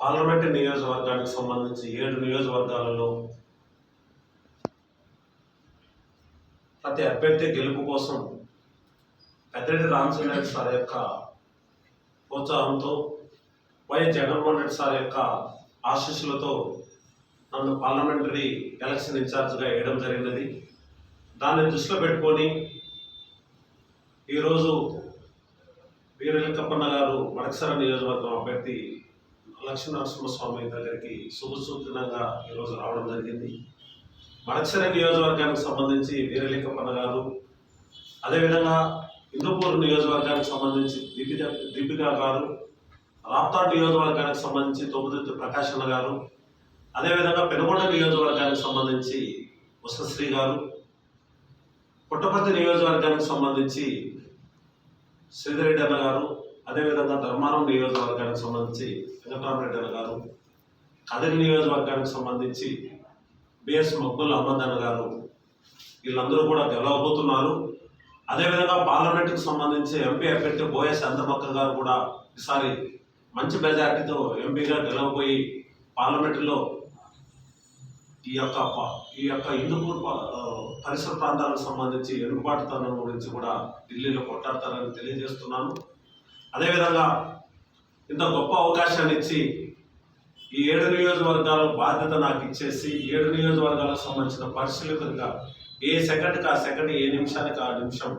Parliament నియోజకవర్గానికి సంబంధించి ఏడు నియోజకవర్గాలలో ప్రతి అభ్యర్థి గెలుపు కోసం పెద్దరెడ్డి రామచంద్రరెడ్డి సార్ యొక్క ప్రోత్సాహంతో వైఎస్ జగన్మోహన్ రెడ్డి సార్ యొక్క ఆశీస్సులతో నన్ను పార్లమెంటరీ ఎలక్షన్ ఇన్ఛార్జ్గా వేయడం జరిగినది. దాన్ని దృష్టిలో పెట్టుకొని ఈరోజు వీరలింకప్పన్న గారు వడకసర నియోజకవర్గం అభ్యర్థి లక్ష్మీనరసింహస్వామి దగ్గరికి శుభసూచనంగా ఈరోజు రావడం జరిగింది. మడకసర నియోజకవర్గానికి సంబంధించి వీరలింకప్పన్న గారు అదేవిధంగా ఇందుపూర్ నియోజకవర్గానికి సంబంధించి దీపిక దీపిక గారు రాప్తాడ్ నియోజకవర్గానికి సంబంధించి తొమ్మిది ప్రకాశన్న గారు అదేవిధంగా పెనుగొండ నియోజకవర్గానికి సంబంధించి ఉషశ్రీ గారు పుట్టపర్తి నియోజకవర్గానికి సంబంధించి శ్రీధరెడ్డి అన్న గారు అదేవిధంగా ధర్మారం నియోజకవర్గానికి సంబంధించి వెంకటరామరెడ్డి అన్న గారు కదిరి నియోజకవర్గానికి సంబంధించి బిఎస్ మక్బుల్ అహ్మద్ అన్న గారు వీళ్ళందరూ కూడా గెలవబోతున్నారు. అదేవిధంగా పార్లమెంటుకు సంబంధించి ఎంపీ అభ్యర్థి బోయస్ అందమక్క గారు కూడా ఈసారి మంచి మెజార్టీతో ఎంపీగా గెలవబోయి పార్లమెంటులో ఈ యొక్క ఈ యొక్క హిందూపూర్ పరిసర ప్రాంతాలకు సంబంధించి వెనుకబాటుతనం గురించి కూడా ఢిల్లీలో కొట్టాడతారని తెలియజేస్తున్నాను. అదేవిధంగా ఇంత గొప్ప అవకాశాన్ని ఇచ్చి ఈ ఏడు నియోజకవర్గాల బాధ్యత నాకు ఇచ్చేసి ఏడు నియోజకవర్గాలకు సంబంధించిన పరిశీలకులుగా ఏ సెకండ్కి ఆ సెకండ్ ఏ నిమిషానికి ఆ నిమిషం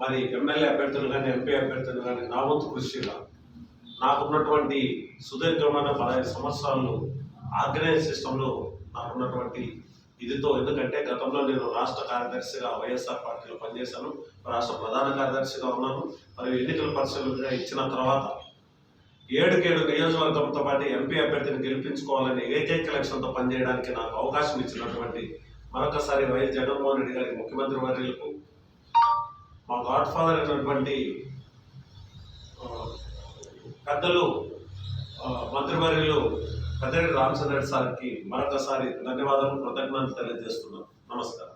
మరి ఎమ్మెల్యే అభ్యర్థులు కానీ ఎంపీ అభ్యర్థులు కానీ నా వంతు కృషిగా నాకున్నటువంటి సుదీర్ఘమైన పదహైదు సంవత్సరాలు ఆర్గనైజ్ సిస్టంలో నాకున్నటువంటి ఇదితో ఎందుకంటే గతంలో నేను రాష్ట్ర కార్యదర్శిగా వైఎస్ఆర్ పార్టీలో పనిచేశాను రాష్ట్ర ప్రధాన కార్యదర్శిగా ఉన్నాను. మరియు ఎన్నికల పరిశీలనగా ఇచ్చిన తర్వాత ఏడుకేడు నియోజకవర్గంతో పాటు ఎంపీ అభ్యర్థిని గెలిపించుకోవాలని ఏకైక లక్ష్యంతో పనిచేయడానికి నాకు అవకాశం ఇచ్చినటువంటి మరొకసారి వైఎస్ జగన్మోహన్ రెడ్డి గారి ముఖ్యమంత్రి వర్యులకు మా గాడ్ ఫాదర్ అయినటువంటి పెద్దలు మంత్రివర్యులు పెద్దరెడ్డి రామచంద్ర సార్కి మరొకసారి ధన్యవాదాలు కృతజ్ఞతలు తెలియజేస్తున్నాం నమస్కారం.